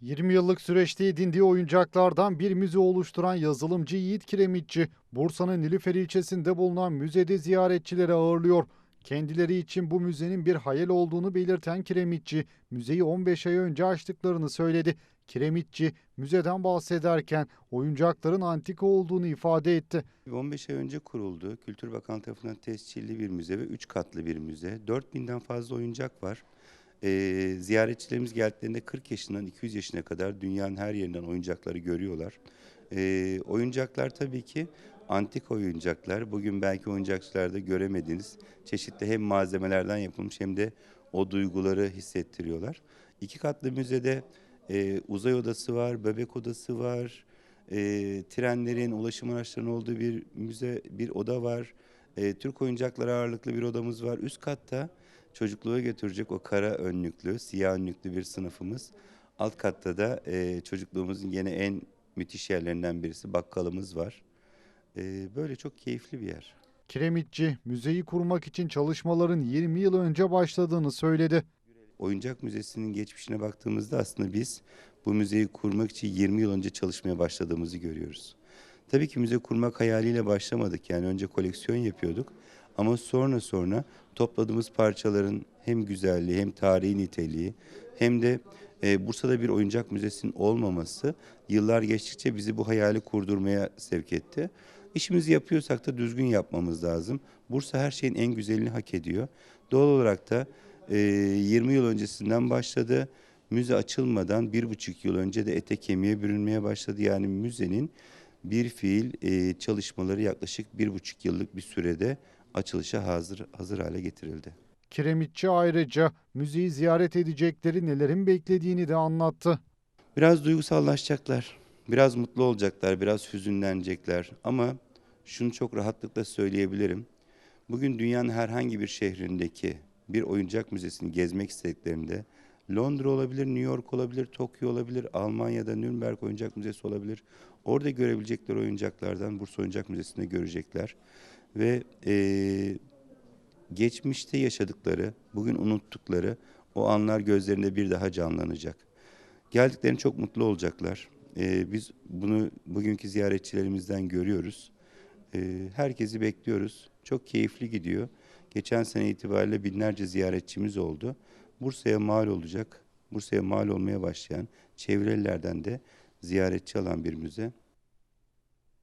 20 yıllık süreçte edindiği oyuncaklardan bir müze oluşturan yazılımcı Yiğit Kiremitçi, Bursa'nın Nilüfer ilçesinde bulunan müzede ziyaretçileri ağırlıyor. Kendileri için bu müzenin bir hayal olduğunu belirten Kiremitçi, müzeyi 15 ay önce açtıklarını söyledi. Kiremitçi, müzeden bahsederken oyuncakların antika olduğunu ifade etti. 15 ay önce kuruldu. Kültür Bakanlığı tarafından tescilli bir müze ve 3 katlı bir müze. 4000'den fazla oyuncak var. Ee, ziyaretçilerimiz geldiklerinde 40 yaşından 200 yaşına kadar dünyanın her yerinden oyuncakları görüyorlar. Ee, oyuncaklar tabii ki antik oyuncaklar. Bugün belki oyuncakçılarda göremediğiniz çeşitli hem malzemelerden yapılmış hem de o duyguları hissettiriyorlar. İki katlı müzede e, uzay odası var, bebek odası var, e, trenlerin, ulaşım araçlarının olduğu bir müze, bir oda var. E, Türk oyuncakları ağırlıklı bir odamız var. Üst katta çocukluğa götürecek o kara önlüklü, siyah önlüklü bir sınıfımız. Alt katta da e, çocukluğumuzun yine en müthiş yerlerinden birisi bakkalımız var. E, böyle çok keyifli bir yer. Kiremitçi, müzeyi kurmak için çalışmaların 20 yıl önce başladığını söyledi. Oyuncak Müzesi'nin geçmişine baktığımızda aslında biz bu müzeyi kurmak için 20 yıl önce çalışmaya başladığımızı görüyoruz. Tabii ki müze kurmak hayaliyle başlamadık. Yani önce koleksiyon yapıyorduk. Ama sonra sonra topladığımız parçaların hem güzelliği hem tarihi niteliği hem de e, Bursa'da bir oyuncak müzesinin olmaması yıllar geçtikçe bizi bu hayali kurdurmaya sevk etti. İşimizi yapıyorsak da düzgün yapmamız lazım. Bursa her şeyin en güzelini hak ediyor. Doğal olarak da e, 20 yıl öncesinden başladı. Müze açılmadan bir buçuk yıl önce de ete kemiğe bürünmeye başladı. Yani müzenin bir fiil e, çalışmaları yaklaşık bir buçuk yıllık bir sürede açılışa hazır hazır hale getirildi. Kiremitçi ayrıca müzeyi ziyaret edecekleri nelerin beklediğini de anlattı. Biraz duygusallaşacaklar, biraz mutlu olacaklar, biraz hüzünlenecekler ama şunu çok rahatlıkla söyleyebilirim. Bugün dünyanın herhangi bir şehrindeki bir oyuncak müzesini gezmek istediklerinde Londra olabilir, New York olabilir, Tokyo olabilir, Almanya'da Nürnberg Oyuncak Müzesi olabilir. Orada görebilecekleri oyuncaklardan Bursa Oyuncak Müzesi'nde görecekler. Ve eee, geçmişte yaşadıkları, bugün unuttukları o anlar gözlerinde bir daha canlanacak. Geldiklerinde çok mutlu olacaklar. Ee, biz bunu bugünkü ziyaretçilerimizden görüyoruz. Ee, herkesi bekliyoruz. Çok keyifli gidiyor. Geçen sene itibariyle binlerce ziyaretçimiz oldu. Bursa'ya mal olacak, Bursa'ya mal olmaya başlayan çevrelilerden de ziyaretçi alan bir müze.